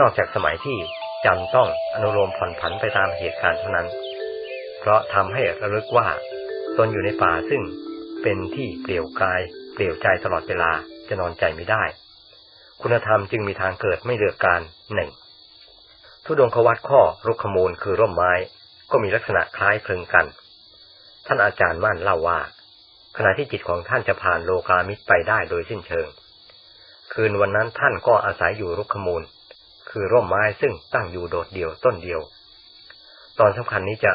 นอกจากสมัยที่จำต้องอนุโลมผ่อนผันไปตามเหตุการณ์เท่านั้น เพราะทำให้ระลึกว่า ตนอยู่ในป่าซึ่งเป็นที่เปลี่ยวกาย เปลี่ยวใจตลอดเวลาจะนอนใจไม่ได้ คุณธรรมจึงมีทางเกิดไม่เลือกการหนึ่งทุดงควัตข้อรุกขมูลคือร่มไม้ ก็มีลักษณะคล้ายคลึงกัน ท่านอาจารย์มั่นเล่าว่า ขณะที่จิตของท่านจะผ่านโลกามิตรไปได้โดยสิ้นเชิง คืนวันนั้นท่านก็อาศัยอยู่รุกขมูล คือร่มไม้ซึ่งตั้งอยู่โดดเดี่ยวต้นเดียว ตอนสำคัญนี้จะ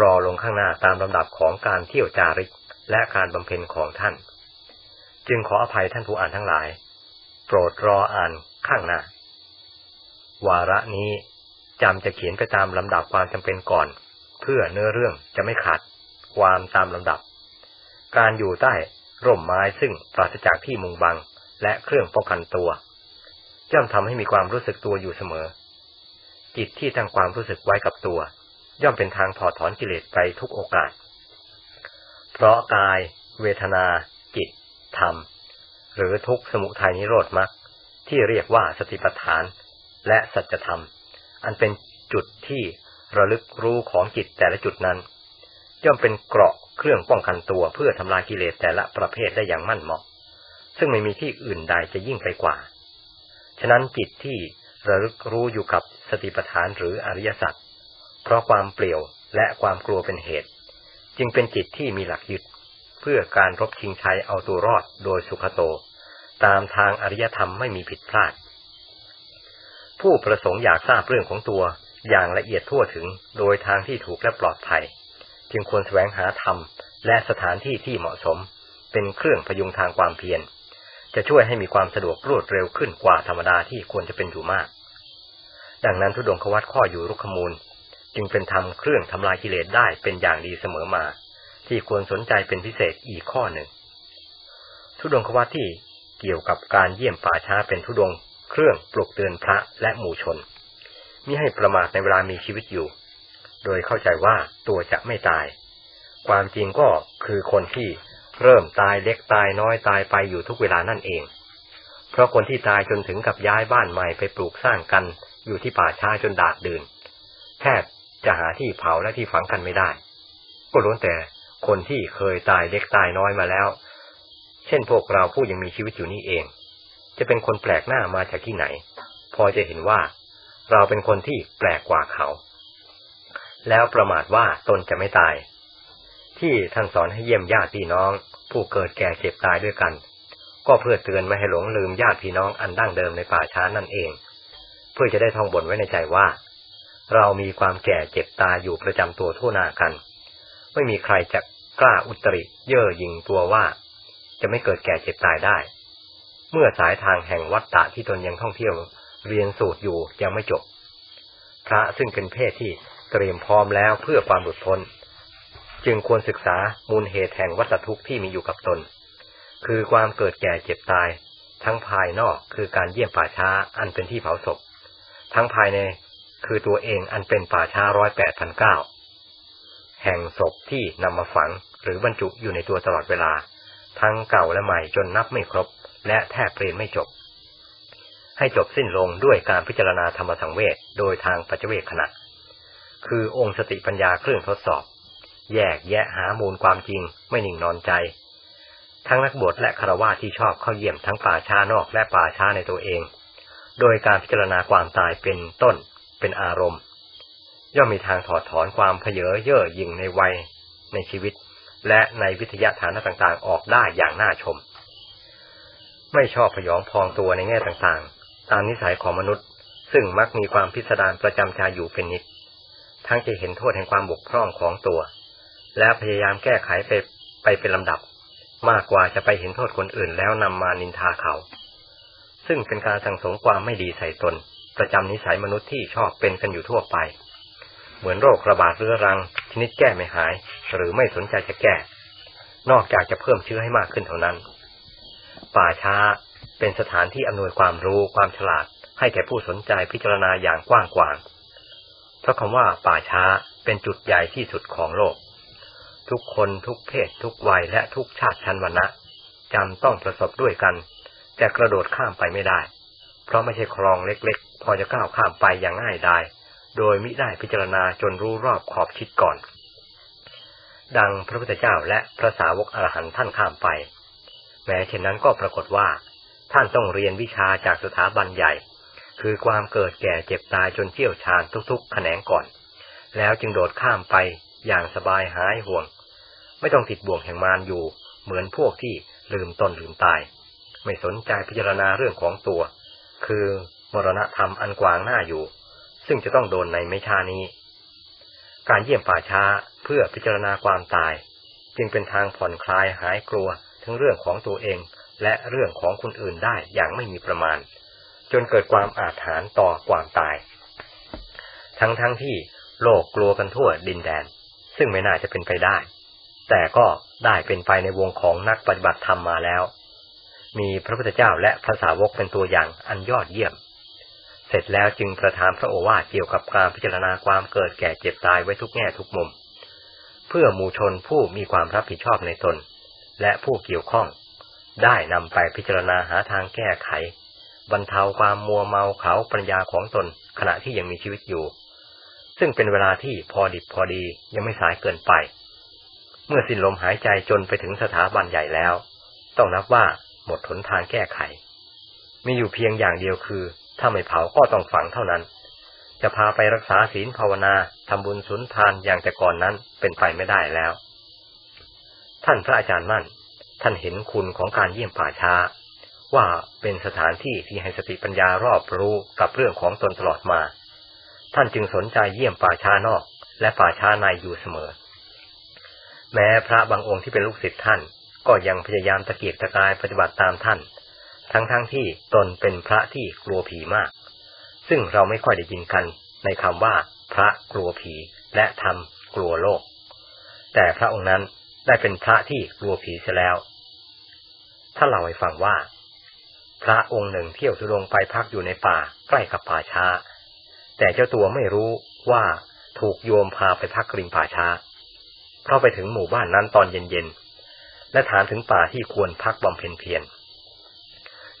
รอลงข้างหน้าตามลำดับของการเที่ยวจาริกและการบำเพ็ญของท่าน จึงขออภัยท่านผู้อ่านทั้งหลาย โปรดรออ่านข้างหน้า วาระนี้จำจะเขียนไปตามลำดับความจำเป็นก่อน เพื่อเนื้อเรื่องจะไม่ขาดความตามลำดับ การอยู่ใต้ร่มไม้ซึ่งปราศจากที่มุงบังและเครื่องป้องกันตัว ย่อมทำให้มีความรู้สึกตัวอยู่เสมอ จิตที่ตั้งความรู้สึกไว้กับตัว ย่อมเป็นทางถอดถอนกิเลสไปทุกโอกาส เพราะกาย เวทนา จิต ธรรม หรือทุกสมุทัยนิโรธมรรคที่เรียกว่าสติปัฏฐาน และสัจธรรม อันเป็นจุดที่ระลึกรู้ของจิตแต่ละจุดนั้น ย่อมเป็นเกราะเครื่องป้องกันตัวเพื่อทำลายกิเลสแต่ละประเภทได้อย่างมั่นเหมาะ ซึ่งไม่มีที่อื่นใดจะยิ่งไปกว่า ฉะนั้นจิตที่ระลึกรู้อยู่กับสติปัฏฐานหรืออริยสัจเพราะความเปลี่ยวและความกลัวเป็นเหตุ จึงเป็นจิตที่มีหลักยึด เพื่อการรบชิงชัยเอาตัวรอดโดยสุขโต ตามทางอริยธรรมไม่มีผิดพลาด ผู้ประสงค์อยากทราบเรื่องของตัวอย่างละเอียดทั่วถึงโดยทางที่ถูกและปลอดภัย จึงควรแสวงหาธรรมและสถานที่ที่เหมาะสม เป็นเครื่องพยุงทางความเพียร จะช่วยให้มีความสะดวกรวดเร็วขึ้นกว่าธรรมดาที่ควรจะเป็นอยู่มาก ดังนั้นทุดงควัตข้ออยู่รุกขมูล จึงเป็นธรรมเครื่องทำลายกิเลสได้เป็นอย่างดีเสมอมา ที่ควรสนใจเป็นพิเศษอีกข้อหนึ่ง ทุดงควัตที่เกี่ยวกับการเยี่ยมป่าช้าเป็นทุดง เครื่องปลุกเตือนพระและหมู่ชนมิให้ประมาทในเวลามีชีวิตอยู่ โดยเข้าใจว่าตัวจะไม่ตาย ความจริงก็คือคนที่ เริ่มตายเล็กตายน้อยตายไปอยู่ทุกเวลานั่นเอง เพราะคนที่ตายจนถึงกับย้ายบ้านใหม่ไปปลูกสร้างกันอยู่ที่ป่าช้าจนดาดดื่น แทบจะหาที่เผาและที่ฝังกันไม่ได้ ก็ล้วนแต่คนที่เคยตายเล็กตายน้อยมาแล้ว เช่นพวกเราผู้ยังมีชีวิตอยู่นี่เอง จะเป็นคนแปลกหน้ามาจากที่ไหน พอจะเห็นว่า เราเป็นคนที่แปลกกว่าเขา แล้วประมาทว่าตนจะไม่ตาย ที่ท่านสอนให้เยี่ยมญาติพี่น้อง ผู้เกิดแก่เจ็บตายด้วยกัน ก็เพื่อเตือนไม่ให้หลงลืมญาติพี่น้องอันดั้งเดิมในป่าช้านั่นเอง เพื่อจะได้ท่องบนไว้ในใจว่า เรามีความแก่เจ็บตายอยู่ประจำตัวทั่วหน้ากัน ไม่มีใครจะกล้าอุตริเย่อหยิ่งตัวว่า จะไม่เกิดแก่เจ็บตายได้ เมื่อสายทางแห่งวัฏฏะที่ตนยังท่องเที่ยวเรียนสูตรอยู่ยังไม่จบ พระซึ่งเป็นเพศที่เตรียมพร้อมแล้วเพื่อความหลุดพ้น จึงควรศึกษามูลเหตุแห่งวัฏทุกข์ที่มีอยู่กับตน คือความเกิดแก่เจ็บตาย ทั้งภายนอกคือการเยี่ยมป่าช้าอันเป็นที่เผาศพ ทั้งภายในคือตัวเองอันเป็นป่าช้าร้อยแปดพันเก้าแห่งศพที่นำมาฝังหรือบรรจุอยู่ในตัวตลอดเวลา ทั้งเก่าและใหม่จนนับไม่ครบ และแทบเรียนไม่จบ ให้จบสิ้นลงด้วยการพิจารณาธรรมสังเวชโดยทางปัจเจเวคขณะ คือองค์สติปัญญาเครื่องทดสอบ แยกแยะหามูลความจริงไม่นิ่งนอนใจ ทั้งนักบวชและคารวะที่ชอบเข้าเยี่ยมทั้งป่าช้านอกและป่าช้าในตัวเอง โดยการพิจารณาความตายเป็นต้นเป็นอารมณ์ ย่อมมีทางถอดถอนความเพเยอเย่อหยิ่งในวัยในชีวิต และในวิทยาฐานะต่างๆ ออกได้อย่างน่าชม ไม่ชอบพยองพองตัวในแง่ต่างๆ ตามนิสัยของมนุษย์ ซึ่งมักมีความพิสดารประจำใจอยู่เป็นนิดทั้งจะเห็นโทษแห่งความบกพร่องของตัว และพยายามแก้ไขไปไปเป็นลำดับ มากกว่าจะไปเห็นโทษคนอื่นแล้วนำมานินทาเขา ซึ่งเป็นการสั่งสมความไม่ดีใส่ตน ประจำนิสัยมนุษย์ที่ชอบเป็นกันอยู่ทั่วไป เหมือนโรคระบาดเรื้อรัง ชนิดแก้ไม่หาย หรือไม่สนใจจะแก้ นอกจากจะเพิ่มเชื้อให้มากขึ้นเท่านั้น ป่าช้าเป็นสถานที่อำนวยความรู้ความฉลาด ให้แก่ผู้สนใจพิจารณาอย่างกว้างขวางเพราะคำว่าป่าช้าเป็นจุดใหญ่ที่สุดของโลก ทุกคนทุกเพศ ทุกวัยและทุกชาติชั้นวรรณะจำต้องประสบด้วยกัน แต่กระโดดข้ามไปไม่ได้เพเพราะไม่ใช่คลองเล็กๆ พอจะก้าวข้ามไปอย่างง่ายดายโดยมิได้พิจารณาจนรู้รอบขอบชิดก่อน ดังพระพุทธเจ้าและพระสาวกอรหันต์ท่านข้ามไป แม้เช่นนั้นก็ปรากฏว่า ท่านต้องเรียนวิชาจากสถาบันใหญ่ คือความเกิดแก่เจ็บตายจนเชี่ยวชาญทุกๆ แขนงก่อน แล้วจึงโดดข้ามไปอย่างสบายหายห่วง ไม่ต้องติดบ่วงแห่งมารอยู่ เหมือนพวกที่ลืมตนลืมตาย ไม่สนใจพิจารณาเรื่องของตัว คือมรณะธรรมอันกวางหน้าอยู่ ซึ่งจะต้องโดนในไม่ช้านี้ การเยี่ยมป่าช้าเพื่อพิจารณาความตาย จึงเป็นทางผ่อนคลายหายกลัวทั้งเรื่องของตัวเอง และเรื่องของคนอื่นได้อย่างไม่มีประมาณ จนเกิดความอาถรรพ์ต่อความตาย ทั้งทั้งที่โลกกลัวกันทั่วดินแดน ซึ่งไม่น่าจะเป็นไปได้ แต่ก็ได้เป็นไปในวงของนักปฏิบัติธรรมมาแล้ว มีพระพุทธเจ้าและพระสาวกเป็นตัวอย่างอันยอดเยี่ยม เสร็จแล้วจึงประทานพระโอวาทเกี่ยวกับการพิจารณาความเกิดแก่เจ็บตายไว้ทุกแง่ทุกมุม เพื่อมูชนผู้มีความรับผิดชอบในตน และผู้เกี่ยวข้อง ได้นำไปพิจารณาหาทางแก้ไข บรรเทาความมัวเมาเขาปัญญาของตนขณะที่ยังมีชีวิตอยู่ ซึ่งเป็นเวลาที่พอดิบพอดียังไม่สายเกินไป เมื่อสิ้นลมหายใจจนไปถึงสถาบันใหญ่แล้ว ต้องนับว่าหมดหนทางแก้ไข มีอยู่เพียงอย่างเดียวคือ ถ้าไม่เผาก็ต้องฝังเท่านั้น จะพาไปรักษาศีลภาวนาทำบุญสุนทานอย่างแต่ก่อนนั้นเป็นไปไม่ได้แล้ว ท่านพระอาจารย์มั่น ท่านเห็นคุณของการเยี่ยมป่าช้า ว่าเป็นสถานที่ที่ให้สติปัญญารอบรู้กับเรื่องของตนตลอดมา ท่านจึงสนใจเยี่ยมป่าช้านอก และป่าช้าในอยู่เสมอ แม้พระบางองค์ที่เป็นลูกศิษย์ท่าน ก็ยังพยายามตะเกียกตะกายปฏิบัติตามท่าน ทั้งๆทที่ตนเป็นพระที่กลัวผีมาก ซึ่งเราไม่ค่อยได้ยินกันในคำว่า พระกลัวผีและทำกลัวโลก แต่พระองค์นั้นได้เป็นพระที่กลัวผีเสียแล้ว ถ้าเราให้ฟังว่า พระองค์หนึ่งเที่ยวทุรงไปพักอยู่ในป่าใกล้กับป่าช้า แต่เจ้าตัวไม่รู้ว่าถูกโยมพาไปพักริมป่าช้า เพราะไปถึงหมู่บ้านนั้นตอนเย็นๆ และถามถึงป่าที่ควรพักบำเพ็ญเพียร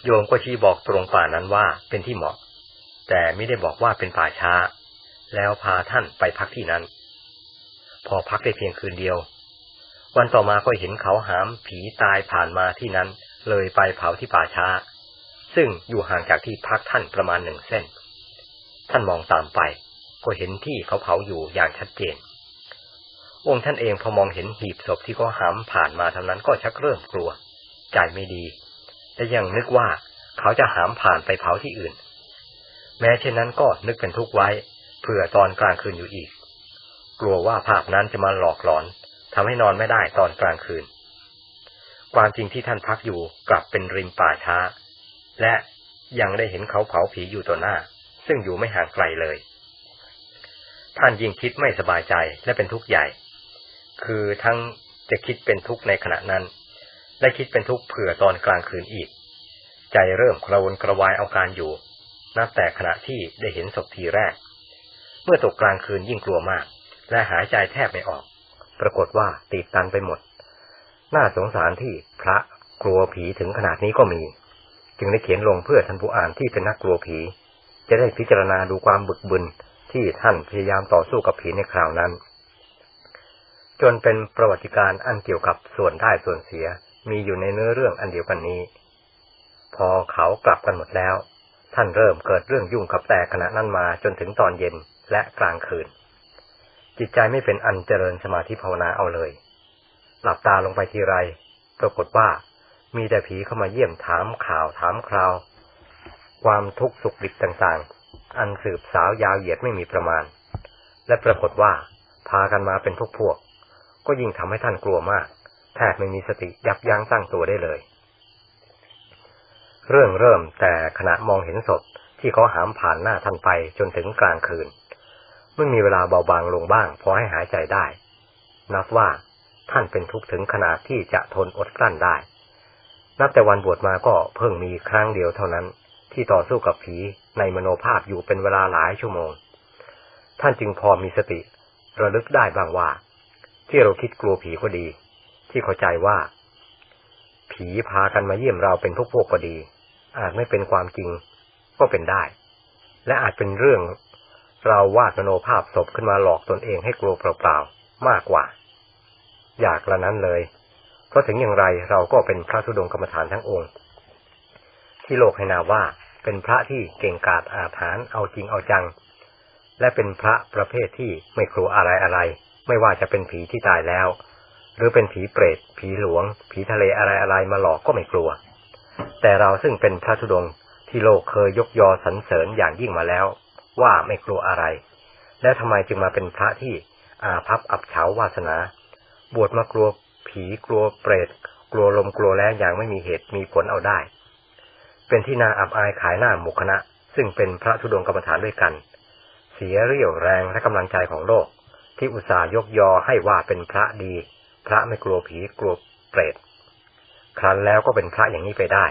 โยมก็ชี้บอกตรงป่านั้นว่าเป็นที่เหมาะ แต่ไม่ได้บอกว่าเป็นป่าช้า แล้วพาท่านไปพักที่นั้น พอพักได้เพียงคืนเดียว วันต่อมาก็เห็นเขาหามผีตายผ่านมาที่นั้น เลยไปเผาที่ป่าช้า ซึ่งอยู่ห่างจากที่พักท่านประมาณหนึ่งเส้น ท่านมองตามไป ก็เห็นที่เขาเผาอยู่อย่างชัดเจน องค์ท่านเองพอมองเห็นหีบศพที่เขาหามผ่านมาเท่านั้นก็ชักเริ่มกลัว ใจไม่ดีแต่ยังนึกว่าเขาจะหามผ่านไปเผาที่อื่น แม้เช่นนั้นก็นึกเป็นทุกข์ไว้เผื่อตอนกลางคืนอยู่อีก กลัวว่าภาพนั้นจะมาหลอกหลอนทำให้นอนไม่ได้ตอนกลางคืน ความจริงที่ท่านพักอยู่กลับเป็นริมป่าช้า และยังได้เห็นเขาเผาผีอยู่ต่อหน้า ซึ่งอยู่ไม่ห่างไกลเลย ท่านยิ่งคิดไม่สบายใจและเป็นทุกข์ใหญ่ คือทั้งจะคิดเป็นทุกข์ในขณะนั้น และคิดเป็นทุกข์เผื่อตอนกลางคืนอีก ใจเริ่มกระวนกระวายเอาการอยู่ นับแต่ขณะที่ได้เห็นศพทีแรก เมื่อตกกลางคืนยิ่งกลัวมาก และหายใจแทบไม่ออก ปรากฏว่าตีบตันไปหมด น่าสงสารที่พระกลัวผีถึงขนาดนี้ก็มี จึงได้เขียนลงเพื่อท่านผู้อ่านที่เป็นนักกลัวผี จะได้พิจารณาดูความบึกบึนที่ท่านพยายามต่อสู้กับผีในคราวนั้น จนเป็นประวัติการอันเกี่ยวกับส่วนได้ส่วนเสียมีอยู่ในเนื้อเรื่องอันเดียวกันนี้ พอเขากลับกันหมดแล้ว ท่านเริ่มเกิดเรื่องยุ่งกับแต่ขณะนั้นมาจนถึงตอนเย็นและกลางคืน จิตใจไม่เป็นอันเจริญสมาธิภาวนาเอาเลย หลับตาลงไปทีไรปรากฏว่ามีแต่ผีเข้ามาเยี่ยมถามข่าวถามคราว ความทุกข์สุขดิบต่างๆ อันสืบสาวยาวเหยียดไม่มีประมาณ และปรากฏว่าพากันมาเป็นพวกพวก ก็ยิ่งทำให้ท่านกลัวมาก แทบไม่มีสติยับยั้งตั้งตัวได้เลย เรื่องเริ่มแต่ขณะมองเห็นศพที่เขาหามผ่านหน้าท่านไปจนถึงกลางคืนเมื่อมีเวลาเบาบางลงบ้างพอให้หายใจได้ นับว่าท่านเป็นทุกข์ถึงขนาดที่จะทนอดกลั้นได้ นับแต่วันบวชมาก็เพิ่งมีครั้งเดียวเท่านั้น ที่ต่อสู้กับผีในมโนภาพอยู่เป็นเวลาหลายชั่วโมง ท่านจึงพอมีสติ ระลึกได้บ้างว่า ที่เราคิดกลัวผีก็ดี ที่เข้าใจว่า ผีพากันมาเยี่ยมเราเป็นพวกพวกก็ดี อาจไม่เป็นความจริงก็เป็นได้ และอาจเป็นเรื่องเราวาดมโนภาพศพขึ้นมาหลอกตนเองให้กลัวเปล่าๆมากกว่า อยากละนั้นเลยเพราะถึงอย่างไรเราก็เป็นพระธุดงกรรมฐานทั้งองค์ ที่โลกให้นาว่าเป็นพระที่เก่งกาจอาถรรพ์เอาจริงเอาจัง และเป็นพระประเภทที่ไม่กลัวอะไรอะไร ไม่ว่าจะเป็นผีที่ตายแล้ว หรือเป็นผีเปรต ผีหลวง ผีทะเลอะไรอะไรมาหลอกก็ไม่กลัว แต่เราซึ่งเป็นพระธุดงที่โลกเคยยกยอสรรเสริญอย่างยิ่งมาแล้ว ว่าไม่กลัวอะไร แล้วทำไมจึงมาเป็นพระที่อาภัพอับเฉาวาสนา บวชมากลัวผีกลัวเปรต กลัวลมกลัวแรงอย่างไม่มีเหตุมีผลเอาได้ เป็นที่นาอับอายขายหน้าหมู่คณะ ซึ่งเป็นพระธุดงกรรมฐานด้วยกัน เสียเรี่ยวแรงและกำลังใจของโลก ที่อุตส่าห์ยกยอให้ว่าเป็นพระดี พระไม่กลัวผีกลัวเปรตครั้นแล้วก็เป็นพระอย่างนี้ไปได้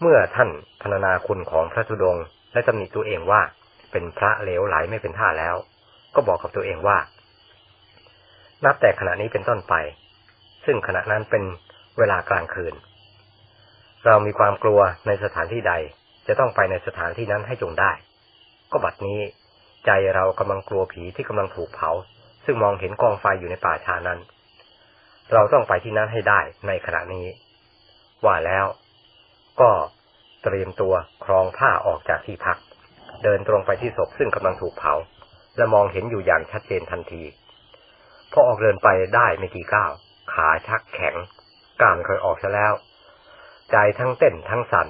เมื่อท่านพรรณนาคุณของพระธุดงค์และตำหนิตัวเองว่าเป็นพระเลวไหลไม่เป็นท่าแล้ว ก็บอกกับตัวเองว่า นับแต่ขณะนี้เป็นต้นไป ซึ่งขณะนั้นเป็นเวลากลางคืน เรามีความกลัวในสถานที่ใดจะต้องไปในสถานที่นั้นให้จงได้ ก็บัดนี้ ใจเรากำลังกลัวผีที่กำลังถูกเผา ซึ่งมองเห็นกองไฟอยู่ในป่าชานั้น เราต้องไปที่นั้นให้ได้ในขณะนี้ ว่าแล้ว ก็เตรียมตัวครองผ้าออกจากที่พัก เดินตรงไปที่ศพซึ่งกำลังถูกเผา และมองเห็นอยู่อย่างชัดเจนทันทีพอออกเดินไปได้ไม่กี่ก้าวขาชักแข็งกล้ามเคยออกซะแล้ว ใจทั้งเต้นทั้งสั่น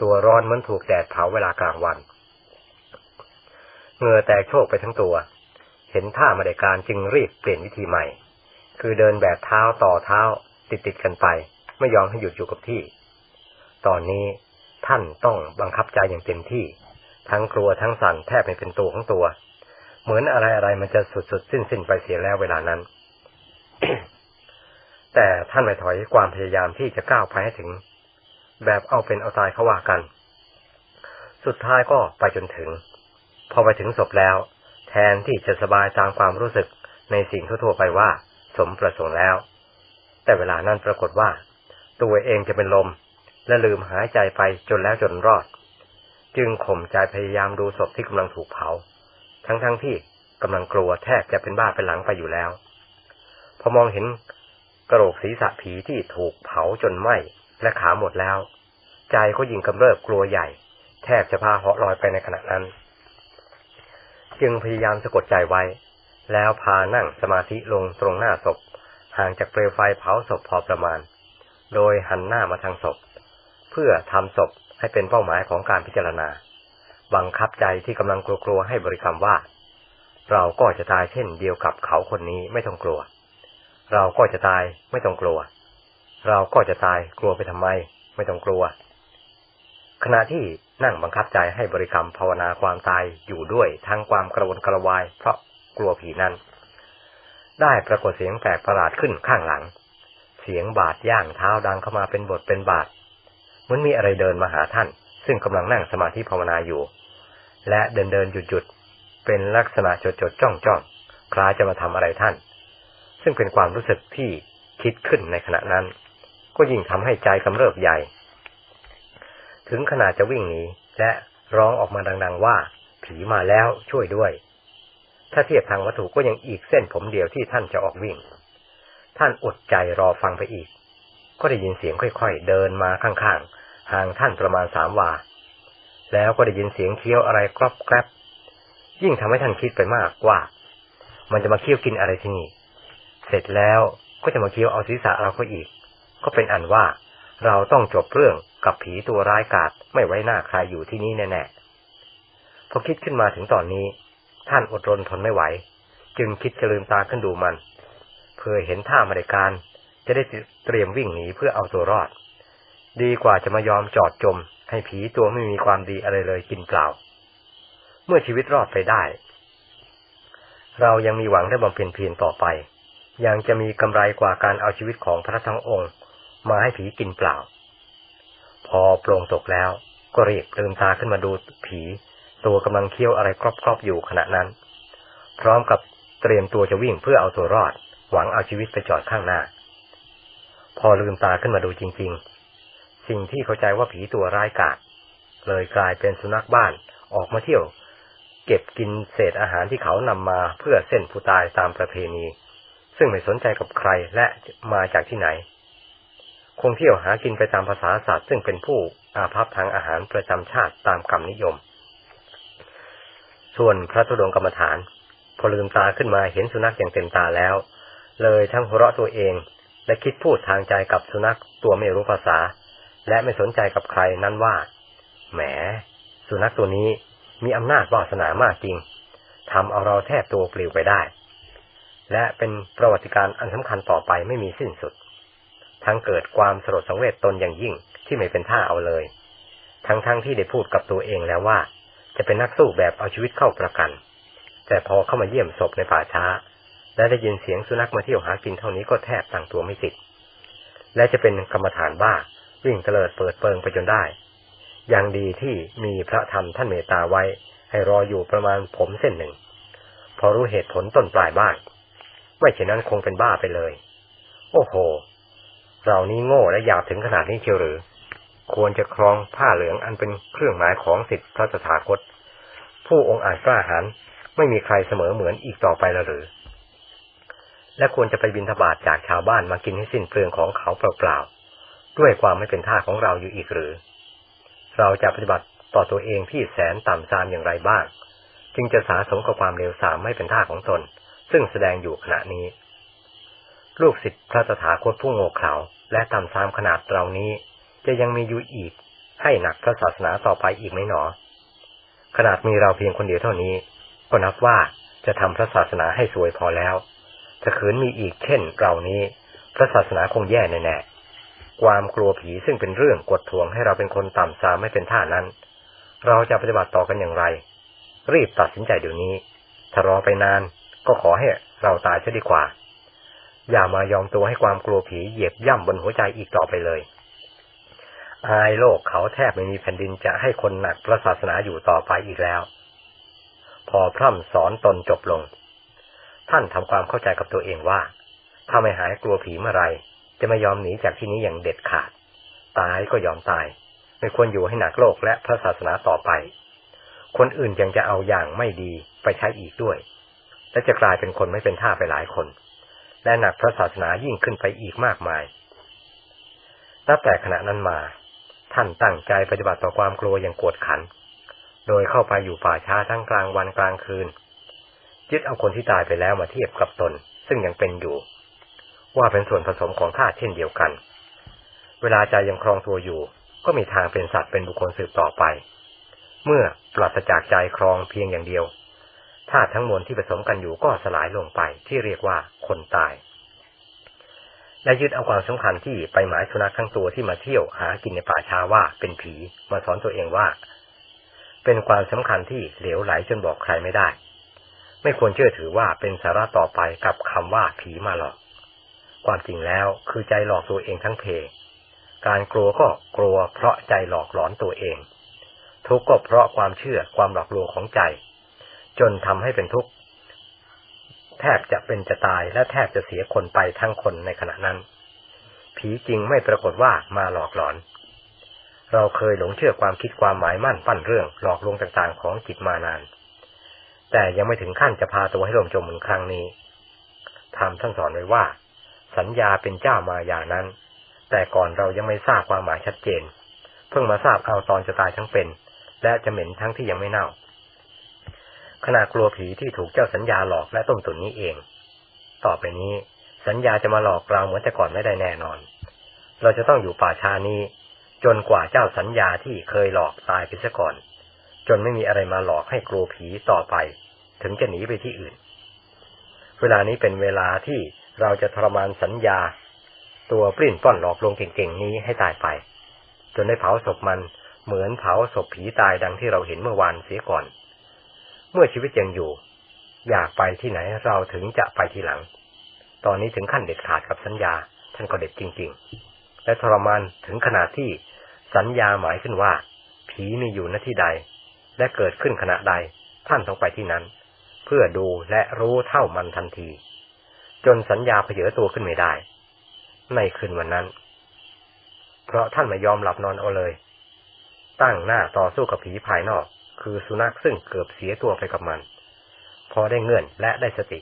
ตัวร้อนเหมือนถูกแดดเผาเวลากลางวัน เหงื่อแตกโชกไปทั้งตัว เห็นท่ามาในการจึงรีบเปลี่ยนวิธีใหม่ คือเดินแบบเท้าต่อเท้าติดติดกันไป ไม่ยอมให้หยุดอยู่กับที่ ตอนนี้ท่านต้องบังคับใจอย่างเต็มที่ ทั้งกลัวทั้งสั่นแทบไม่เป็นตัวของตัว เหมือนอะไรอะไรมันจะสุดสุดสิ้นสิ้นไปเสียแล้วเวลานั้น แต่ท่านไม่ถอยความพยายามที่จะก้าวไปให้ถึง แบบเอาเป็นเอาตายเขาว่ากัน สุดท้ายก็ไปจนถึง พอไปถึงศพแล้ว แทนที่จะสบายตามความรู้สึกในสิ่งทั่วไปว่า สมประสงค์แล้ว แต่เวลานั้นปรากฏว่า ตัวเองจะเป็นลม และลืมหายใจไปจนแล้วจนรอด จึงข่มใจพยายามดูศพที่กำลังถูกเผา ทั้งๆทที่กำลังกลัวแทบจะเป็นบ้าเป็นหลังไปอยู่แล้ว พอมองเห็นกระโหลกศีรษะผีที่ถูกเผาจนไหม้และขาหมดแล้ว ใจก็ยิ่งกำเริบกลัวใหญ่ แทบจะพาเหาะลอยไปในขณะนั้น จึงพยายามสะกดใจไว้ แล้วพานั่งสมาธิลงตรงหน้าศพ ห่างจากเปลวไฟเผาศพพอประมาณ โดยหันหน้ามาทางศพ เพื่อทำศพให้เป็นเป้าหมายของการพิจารณา บังคับใจที่กำลังกลัวๆให้บริกรรมว่า เราก็จะตายเช่นเดียวกับเขาคนนี้ไม่ต้องกลัว เราก็จะตายไม่ต้องกลัว เราก็จะตายกลัวไปทำไม ไม่ต้องกลัว ขณะที่ นั่งบังคับใจให้บริกรรมภาวนาความตายอยู่ด้วยทั้งความกระวนกระวาย เพราะกลัวผีนั้น ได้ปรากฏเสียงแปลกประหลาดขึ้นข้างหลัง เสียงบาดย่างเท้าดังเข้ามาเป็นบทเป็นบาทเหมือนมีอะไรเดินมาหาท่าน ซึ่งกำลังนั่งสมาธิภาวนาอยู่ และเดินเดินหยุดหยุดเป็นลักษณะจดจดจ้องจ้องคล้ายจะมาทำอะไรท่าน ซึ่งเป็นความรู้สึกที่คิดขึ้นในขณะนั้น ก็ยิ่งทำให้ใจกำเริบใหญ่ ถึงขนาดจะวิ่งหนีและร้องออกมาดังๆว่า ผีมาแล้วช่วยด้วย ถ้าเทียบทางวัตถุก็ยังอีกเส้นผมเดียวที่ท่านจะออกวิ่ง ท่านอดใจรอฟังไปอีก ก็ได้ยินเสียงค่อยๆ เดินมาข้างๆ ห่างท่านประมาณสามวา แล้วก็ได้ยินเสียงเคี้ยวอะไรกรอบแกรบยิ่งทำให้ท่านคิดไปมากว่า มันจะมาเคี้ยวกินอะไรที่นี่ เสร็จแล้วก็จะมาเคี้ยวเอาศีรษะเราก็อีก ก็เป็นอันว่าเราต้องจบเรื่อง กับผีตัวร้ายกาจไม่ไว้หน้าใครอยู่ที่นี่แน่ๆพอคิดขึ้นมาถึงตอนนี้ ท่านอดรนทนไม่ไหว จึงคิดจะลืมตาขึ้นดูมัน เพื่อเห็นท่ามาในการ จะได้เตรียมวิ่งหนีเพื่อเอาตัวรอด ดีกว่าจะมายอมจอดจม ให้ผีตัวไม่มีความดีอะไรเลยกินเปล่า เมื่อชีวิตรอดไปได้ เรายังมีหวังได้บำเพ็ญเพียรต่อไป ยังจะมีกำไรกว่าการเอาชีวิตของพระทั้งองค์ มาให้ผีกินเปล่า พอโปร่งตกแล้ว ก็รีบลืมตาขึ้นมาดูผี ตัวกำลังเคี้ยวอะไรครอบๆอยู่ขณะนั้น พร้อมกับเตรียมตัวจะวิ่งเพื่อเอาตัวรอด หวังเอาชีวิตไปจอดข้างหน้า พอลืมตาขึ้นมาดูจริง ๆ สิ่งที่เข้าใจว่าผีตัวร้ายกาจเลยกลายเป็นสุนัขบ้านออกมาเที่ยว เก็บกินเศษอาหารที่เขานำมาเพื่อเส้นผู้ตายตามประเพณี ซึ่งไม่สนใจกับใครและมาจากที่ไหน คงเที่ยวหากินไปตามภาษาศาสตว์ซึ่งเป็นผู้อาภัพทางอาหารประจำชาติตามกรรมนิยม ส่วนพระธุดงกรรมฐาน พอลืมตาขึ้นมาเห็นสุนัขอย่างเต็มตาแล้ว เลยทั้งหัวเราะตัวเอง และคิดพูดทางใจกับสุนัขตัวไม่รู้ภาษา และไม่สนใจกับใครนั้นว่า แหม สุนัขตัวนี้มีอำนาจวาสนามากจริงทำเอาเราแทบตัวปลิวไปได้ และเป็นประวัติการอันสำคัญต่อไปไม่มีสิ้นสุด ทั้งเกิดความสลดสังเวชตนอย่างยิ่งที่ไม่เป็นท่าเอาเลย ทั้งๆทที่ได้พูดกับตัวเองแล้วว่า จะเป็นนักสู้แบบเอาชีวิตเข้าประกัน แต่พอเข้ามาเยี่ยมศพในป่าช้า และได้ยินเสียงสุนัขมาเที่ยวหากินเท่านี้ก็แทบตั้งตัวไม่ติดและจะเป็นกรรมฐานบ้าวิ่งเตลิดเปิดเปิงไปจนได้ อยังดีที่มีพระธรรมท่านเมตตาไว้ ให้รออยู่ประมาณผมเส้นหนึ่ง พอรู้เหตุผลต้นปลายบ้างไม่เช่นนั้นคงเป็นบ้าไปเลย โอ้โห เรานี้โง่และหยาบถึงขนาดนี้เชียวหรือ ควรจะครองผ้าเหลืองอันเป็นเครื่องหมายของสิทธิพระสถาคต ผู้องค์อาจกล้าหาญไม่มีใครเสมอเหมือนอีกต่อไปแล้วหรือ และควรจะไปบินทบาทจากชาวบ้านมากินให้สิ้นเปลืองของเขาเปล่าๆด้วยความไม่เป็นท่าของเราอยู่อีกหรือ เราจะปฏิบัติต่อตัวเองที่แสนต่ำซามอย่างไรบ้าง จึงจะสาสมกับความเร็วสามไม่เป็นท่าของตน ซึ่งแสดงอยู่ขณะนี้ ลูกศิษย์พระสถาคตผู้โง่เขลาและต่ำซามขนาดเรานี้ จะยังมีอยู่อีก ให้หนักพระศาสนาต่อไปอีกไหมหนอ ขนาดมีเราเพียงคนเดียวเท่านี้ ก็นับว่าจะทำพระศาสนาให้สวยพอแล้วถ้าขืนมีอีกเช่นเรานี้ พระศาสนาคงแย่แน่ความกลัวผีซึ่งเป็นเรื่องกดทวงให้เราเป็นคนต่ำซามไม่เป็นท่านั้น เราจะปฏิบัติต่อกันอย่างไร รีบตัดสินใจเดี๋ยวนี้ ถ้ารอไปนานก็ขอให้เราตายจะดีกว่า อย่ามายอมตัวให้ความกลัวผีเหยียบย่ำบนหัวใจอีกต่อไปเลย อายโลกเขาแทบไม่มีแผ่นดินจะให้คนหนักพระศาสนาอยู่ต่อไปอีกแล้ว พอพร่ำสอนตนจบลง ท่านทำความเข้าใจกับตัวเองว่า ถ้าไม่หายกลัวผีเมื่อไรจะไม่ยอมหนีจากที่นี้อย่างเด็ดขาด ตายก็ยอมตาย ไม่ควรอยู่ให้หนักโลกและพระศาสนาต่อไป คนอื่นยังจะเอาอย่างไม่ดีไปใช้อีกด้วย และจะกลายเป็นคนไม่เป็นท่าไปหลายคน และหนักพระศาสนายิ่งขึ้นไปอีกมากมายนับแต่ขณะนั้นมา ท่านตั้งใจปฏิบัติต่อความกลัวอย่างกวดขัน โดยเข้าไปอยู่ป่าช้าทั้งกลางวันกลางคืน ยึดเอาคนที่ตายไปแล้วมาเทียบกับตน ซึ่งยังเป็นอยู่ ว่าเป็นส่วนผสมของธาตุเช่นเดียวกัน เวลาใจยังครองตัวอยู่ ก็มีทางเป็นสัตว์เป็นบุคคลสืบต่อไป เมื่อปราศจากใจครองเพียงอย่างเดียว ธาตุทั้งมวลที่ผสมกันอยู่ก็สลายลงไปที่เรียกว่าคนตาย และยึดเอาความสำคัญที่ไปหมายสุนัขทั้งตัวที่มาเที่ยวหากินในป่าช้าว่าเป็นผีมาสอนตัวเองว่า เป็นความสำคัญที่เหลวไหลจนบอกใครไม่ได้ ไม่ควรเชื่อถือว่าเป็นสาระต่อไปกับคำว่าผีมาหลอก ความจริงแล้วคือใจหลอกตัวเองทั้งเพ การกลัวก็กลัวเพราะใจหลอกหลอนตัวเอง ทุกข์ก็เพราะความเชื่อความหลอกลวงของใจ จนทำให้เป็นทุกข์แทบจะเป็นจะตายและแทบจะเสียคนไปทั้งคนในขณะนั้น ผีจริงไม่ปรากฏว่ามาหลอกหลอน เราเคยหลงเชื่อความคิดความหมายมั่นปั้นเรื่องหลอกลวงต่างๆของจิตมานาน แต่ยังไม่ถึงขั้นจะพาตัวให้ลมจมเหมือนครั้งนี้ทำท่านสอนไว้ว่า สัญญาเป็นเจ้ามายานั้น แต่ก่อนเรายังไม่ทราบความหมายชัดเจน เพิ่งมาทราบเอาตอนจะตายทั้งเป็น และจะเหม็นทั้งที่ยังไม่เน่า ขณะกลัวผีที่ถูกเจ้าสัญญาหลอกและต้มตุนนี้เอง ต่อไปนี้ สัญญาจะมาหลอกเราเหมือนแต่ก่อนไม่ได้แน่นอน เราจะต้องอยู่ป่าชานี้ จนกว่าเจ้าสัญญาที่เคยหลอกตายไปซะก่อน จนไม่มีอะไรมาหลอกให้กลัวผีต่อไป ถึงจะหนีไปที่อื่น เวลานี้เป็นเวลาที่เราจะทรมานสัญญา ตัวปลิ้นป้อนหลอกลวงเก่งๆนี้ให้ตายไป จนได้เผาศพมันเหมือนเผาศพผีตายดังที่เราเห็นเมื่อวานเสียก่อน เมื่อชีวิตยังอยู่ อยากไปที่ไหนเราถึงจะไปทีหลัง ตอนนี้ถึงขั้นเด็ดขาดกับสัญญา ท่านก็เด็ดจริง ๆ และทรมานถึงขนาดที่สัญญาหมายขึ้นว่า ผีมีอยู่ณที่ใด และเกิดขึ้นขณะใดท่านต้องไปที่นั้น เพื่อดูและรู้เท่ามันทันที จนสัญญาเผยตัวขึ้นไม่ได้ ในคืนวันนั้น เพราะท่านไม่ยอมหลับนอนเอาเลย ตั้งหน้าต่อสู้กับผีภายนอก คือสุนัขซึ่งเกือบเสียตัวไปกับมัน พอได้เงื่อนและได้สติ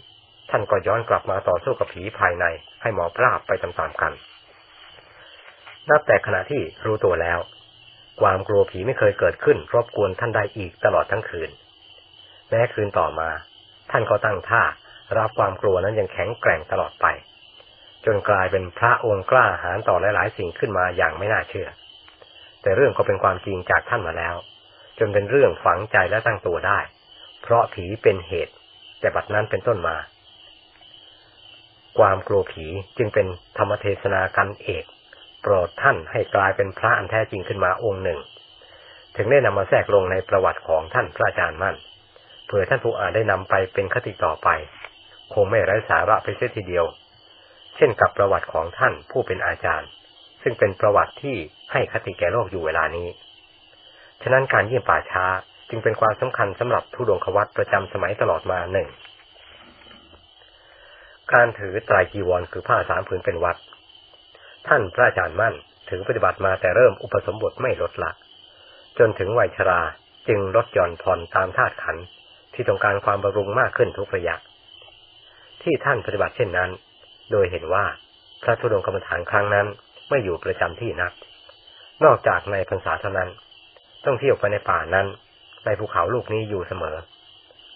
ท่านก็ย้อนกลับมาต่อสู้กับผีภายในให้หมอปราบไปตามๆกัน นับแต่ขณะที่รู้ตัวแล้ว ความกลัวผีไม่เคยเกิดขึ้น รบกวนท่านได้อีกตลอดทั้งคืน แม้คืนต่อมา ท่านก็ตั้งท่ารับความกลัวนั้นยังแข็งแกร่งตลอดไป จนกลายเป็นพระองค์กล้าหาญต่อหลายๆ สิ่งขึ้นมาอย่างไม่น่าเชื่อ แต่เรื่องก็เป็นความจริงจากท่านมาแล้ว จนเป็นเรื่องฝังใจและตั้งตัวได้ เพราะผีเป็นเหตุ แต่บัดนั้นเป็นต้นมา ความกลัวผีจึงเป็นธรรมเทศนากันเอก โปรดท่านให้กลายเป็นพระอันแท้จริงขึ้นมาองค์หนึ่ง ถึงได้นำมาแทรกลงในประวัติของท่านพระอาจารย์มั่นเผื่อท่านผู้อ่านได้นำไปเป็นคติต่อไป คงไม่ไร้สาระไปเสียทีเดียว เช่นกับประวัติของท่านผู้เป็นอาจารย์ ซึ่งเป็นประวัติที่ให้คติแก่โลกอยู่เวลานี้ ฉะนั้นการเยี่ยมป่าช้าจึงเป็นความสำคัญสำหรับทุดงควัตประจำสมัยตลอดมาหนึ่ง การถือไตรจีวรคือผ้าสามผืนเป็นวัด ท่านพระอาจารย์มั่นถือปฏิบัติมาแต่เริ่มอุปสมบทไม่ลดละ จนถึงวัยชราจึงลดหย่อนผ่อนตามธาตุขันที่ต้องการความบำรุงมากขึ้นทุกระยะ ที่ท่านปฏิบัติเช่นนั้น โดยเห็นว่าพระธุดงกรรมฐานครั้งนั้นไม่อยู่ประจำที่นัก นอกจากในพรรษาเท่านั้น ต้องเที่ยวไปในป่านั้น ในภูเขาลูกนี้อยู่เสมอ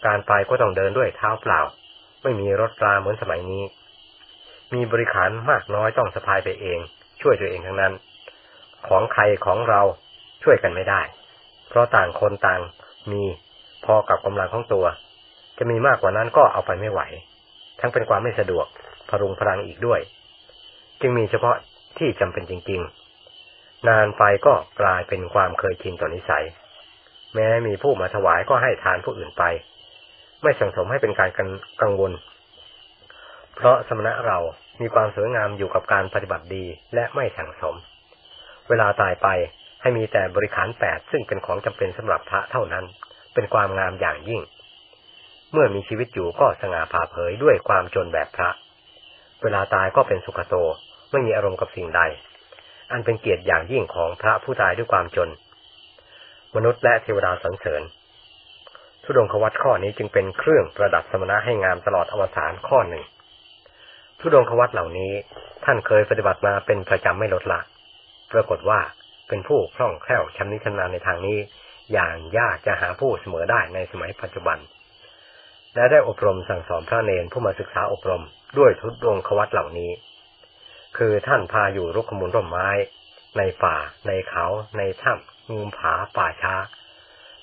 การไปก็ต้องเดินด้วยเท้าเปล่า ไม่มีรถราเหมือนสมัยนี้ มีบริขารมากน้อยต้องสะพายไปเอง ช่วยตัวเองทั้งนั้น ของใครของเราช่วยกันไม่ได้ เพราะต่างคนต่างมีพอกับกำลังของตัว จะมีมากกว่านั้นก็เอาไปไม่ไหว ทั้งเป็นความไม่สะดวกพรุงพลังอีกด้วย จึงมีเฉพาะที่จำเป็นจริง ๆ นานไปก็กลายเป็นความเคยชินต่อนนิสัย แม้มีผู้มาถวายก็ให้ทานผู้อื่นไป ไม่สังสมให้เป็นการกังวล เพราะสมณะเรามีความสวยงามอยู่กับการปฏิบัติดีและไม่สังสม เวลาตายไปให้มีแต่บริขารแปดซึ่งเป็นของจำเป็นสำหรับพระเท่านั้น เป็นความงามอย่างยิ่ง เมื่อมีชีวิตอยู่ก็สง่าผ่าเผยด้วยความจนแบบพระ เวลาตายก็เป็นสุขโต ไม่มีอารมณ์กับสิ่งใด อันเป็นเกียรติอย่างยิ่งของพระผู้ตายด้วยความจน มนุษย์และเทวดาสรรเสริญทุดงควัตข้อนี้จึงเป็นเครื่องประดับสมณะให้งามตลอดอวสานข้อหนึ่งทุดงควัตเหล่านี้ท่านเคยปฏิบัติมาเป็นประจำไม่ลดละ ปรากฏว่าเป็นผู้คล่องแคล่วชำนิชำนาญในทางนี้ อย่างยากจะหาผู้เสมอได้ในสมัยปัจจุบัน และได้อบรมสั่งสอนพระเนนผู้มาศึกษาอบรมด้วยทุดงควัตเหล่านี้ คือท่านพาอยู่รุกขมูลร่มไม้ ในป่า ในเขา ในถ้ำงูผาป่าช้า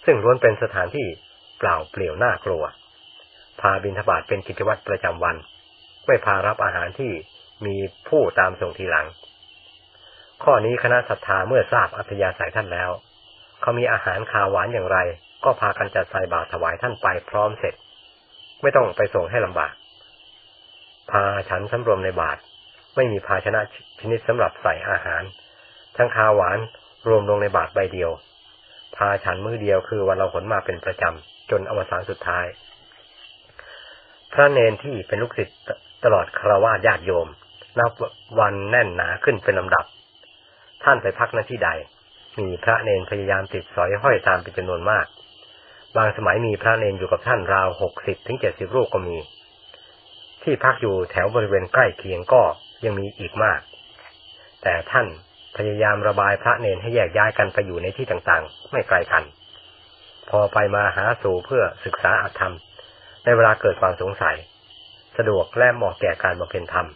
ซึ่งล้วนเป็นสถานที่เปล่าเปลี่ยวน่ากลัว พาบินทบาทเป็นกิจวัตรประจำวัน ไม่พารับอาหารที่มีผู้ตามส่งทีหลัง ข้อนี้คณะศรัทธาเมื่อทราบอัธยาศัยท่านแล้ว เขามีอาหารขาวหวานอย่างไร ก็พากันจัดใส่บาตรถวายท่านไปพร้อมเสร็จ ไม่ต้องไปส่งให้ลำบาก พาฉันสำรวมในบาตร ไม่มีภาชนะชนิดสำหรับใส่อาหาร ทั้งขาหวานรวมลงในบาตรใบเดียว พาฉันมือเดียวคือวันเราผลมาเป็นประจำ จนอวสานสุดท้าย พระเนนที่เป็นลูกศิษย์ตลอดคารวะญาติโยม นับวันแน่นหนาขึ้นเป็นลำดับ ท่านไปพักณที่ใด มีพระเนนพยายามติดสอยห้อยตามเป็นจำนวนมาก บางสมัยมีพระเนนอยู่กับท่านราวหกสิบถึงเจ็ดสิบรูปก็มี ที่พักอยู่แถวบริเวณใกล้เคียงก็ ยังมีอีกมาก แต่ท่านพยายามระบายพระเนนให้แยกย้ายกันไปอยู่ในที่ต่างๆ ไม่ไกลกัน พอไปมาหาสู่เพื่อศึกษาอาธรรม ในเวลาเกิดความสงสัย สะดวกและเหมาะแก่การบำเพ็ญธรรม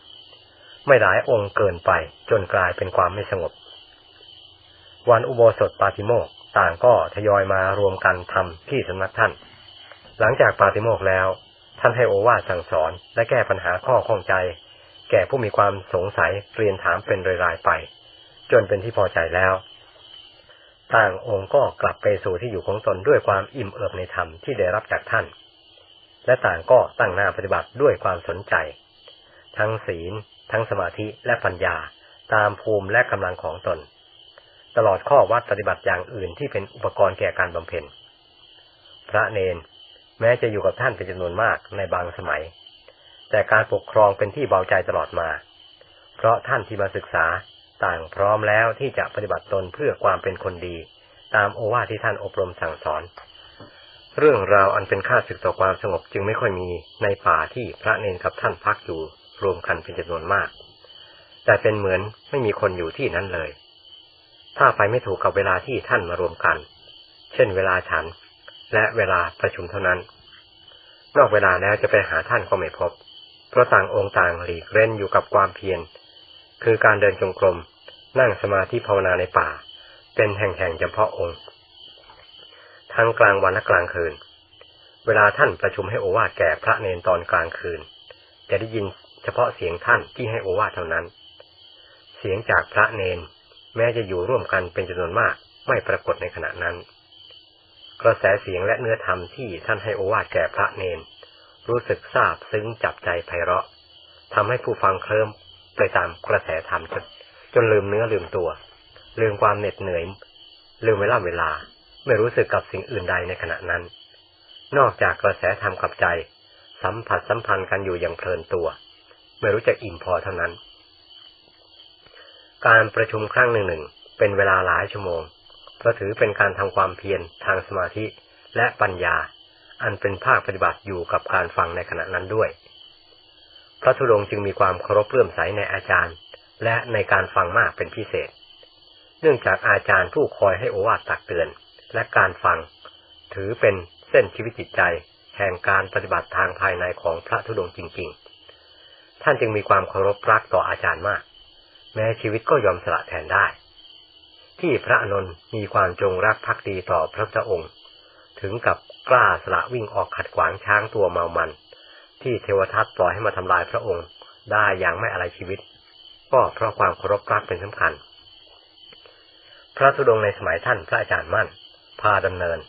ไม่หลายองค์เกินไปจนกลายเป็นความไม่สงบ วันอุโบสถปาติโมกต่างก็ทยอยมารวมกันทำที่สำนักท่าน หลังจากปาติโมกแล้ว ท่านให้โอวาสั่งสอนและแก้ปัญหาข้อข้องใจ แก่ผู้มีความสงสัยเรียนถามเป็นรายๆไป จนเป็นที่พอใจแล้ว ต่างองค์ก็กลับไปสู่ที่อยู่ของตนด้วยความอิ่มเอิบในธรรมที่ได้รับจากท่าน และต่างก็ตั้งหน้าปฏิบัติด้วยความสนใจ ทั้งศีล ทั้งสมาธิและปัญญาตามภูมิและกำลังของตน ตลอดข้อวัดปฏิบัติอย่างอื่นที่เป็นอุปกรณ์แก่การบำเพ็ญ พระเนน แม้จะอยู่กับท่านเป็นจำนวนมากในบางสมัย แต่การปกครองเป็นที่เบาใจตลอดมา เพราะท่านที่มาศึกษาต่างพร้อมแล้วที่จะปฏิบัติตนเพื่อความเป็นคนดี ตามโอวาทที่ท่านอบรมสั่งสอน เรื่องราวอันเป็นค่าศึกต่อความสงบจึงไม่ค่อยมีในป่าที่พระเนนกับท่านพักอยู่รวมกันเป็นจำนวนมาก แต่เป็นเหมือนไม่มีคนอยู่ที่นั้นเลย ถ้าไปไม่ถูกกับเวลาที่ท่านมารวมกัน เช่น เวลาฉัน และเวลาประชุมเท่านั้น นอกเวลาแล้วจะไปหาท่านก็ไม่พบ เพราะต่างองค์ต่างหลีกเล่นอยู่กับความเพียร คือการเดินจงกรม นั่งสมาธิภาวนาในป่า เป็นแห่งๆเฉพาะองค์ ทั้งกลางวันและกลางคืน เวลาท่านประชุมให้โอวาทแก่พระเนนตอนกลางคืน จะได้ยินเฉพาะเสียงท่านที่ให้โอวาทเท่านั้น เสียงจากพระเนนแม้จะอยู่ร่วมกันเป็นจำนวนมากไม่ปรากฏในขณะนั้น กระแสเสียงและเนื้อธรรมที่ท่านให้โอวาทแก่พระเนน รู้สึกซาบซึ้งจับใจไพเราะทำให้ผู้ฟังเคลิ้มไปตามกระแสธรรมจนจนลืมเนื้อลืมตัว ลืมความเหน็ดเหนื่อย ลืมเวลาเวลา ไม่รู้สึกกับสิ่งอื่นใดในขณะนั้น นอกจากกระแสธรรมกับใจ สัมผัสสัมพันธ์กันอยู่อย่างเพลินตัว ไม่รู้จักอิ่มพอเท่านั้น การประชุมครั้งหนึ่งหนึ่งเป็นเวลาหลายชั่วโมงเพราะถือเป็นการทำความเพียรทางสมาธิและปัญญา อันเป็นภาคปฏิบัติอยู่กับการฟังในขณะนั้นด้วย พระธุดงค์จึงมีความเคารพเลื่อมใสในอาจารย์ และในการฟังมากเป็นพิเศษ เนื่องจากอาจารย์ผู้คอยให้โอวาทตักเตือน และการฟัง ถือเป็นเส้นชีวิตจิตใจ แห่งการปฏิบัติทางภายในของพระธุดงค์จริง ๆ ท่านจึงมีความเคารพรักต่ออาจารย์มาก แม้ชีวิตก็ยอมสละแทนได้ ที่พระอนุนมีความจงรักภักดีต่อพระพุทธองค์ ถึงกับ กล้าสละวิ่งออกขัดขวางช้างตัวเมามัน ที่เทวทัตปล่อยให้มาทำลายพระองค์ได้อย่างไม่อะไรชีวิต ก็เพราะความเคารพรักเป็นสำคัญ พระธุดงค์ในสมัยท่านพระอาจารย์มั่น พาดำเนิน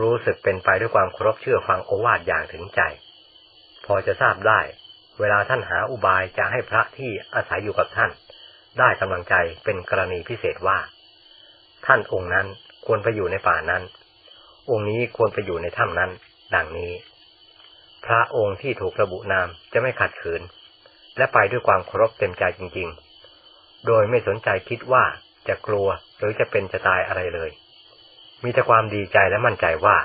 รู้สึกเป็นไปด้วยความเคารพเชื่อฟังโอวาทอย่างถึงใจ พอจะทราบได้ เวลาท่านหาอุบายจะให้พระที่อาศัยอยู่กับท่าน ได้กำลังใจเป็นกรณีพิเศษว่า ท่านองค์นั้นควรไปอยู่ในป่านั้น องค์นี้ควรไปอยู่ในถ้ำนั้น ดังนี้ พระองค์ที่ถูกระบุนามจะไม่ขัดขืน และไปด้วยความเคารพเต็มใจจริง ๆ โดยไม่สนใจคิดว่าจะกลัวหรือจะเป็นจะตายอะไรเลย มีแต่ความดีใจและมั่นใจว่า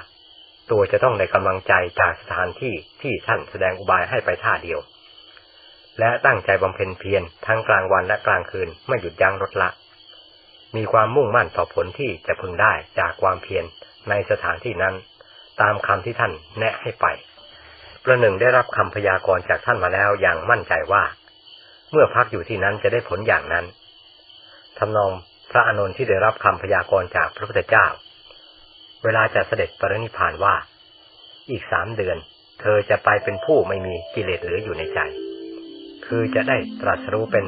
ตัวจะต้องได้กำลังใจจากสถานที่ที่ท่านแสดงอุบายให้ไปท่าเดียว และตั้งใจบำเพ็ญเพียรทั้งกลางวันและกลางคืนไม่หยุดยั้งลดละ มีความมุ่งมั่นต่อผลที่จะพึงได้จากความเพียร ในสถานที่นั้น ตามคำที่ท่านแนะให้ไปประหนึ่งได้รับคำพยากรณ์จากท่านมาแล้วอย่างมั่นใจว่า เมื่อพักอยู่ที่นั้นจะได้ผลอย่างนั้นทำนองพระอานนท์ที่ได้รับคำพยากรณ์จากพระพุทธเจ้า เวลาจะเสด็จปรินิพพานว่า อีกสามเดือน เธอจะไปเป็นผู้ไม่มีกิเลสเหลืออยู่ในใจ คือจะได้ตรัสรู้เป็น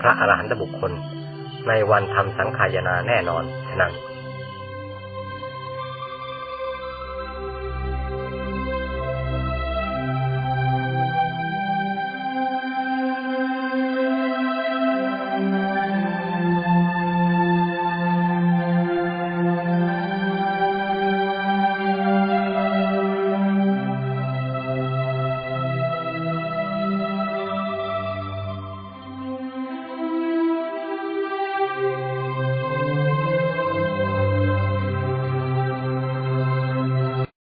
พระอรหันตบุคคล ในวันทำสังขายนาแน่นอนฉะนั้น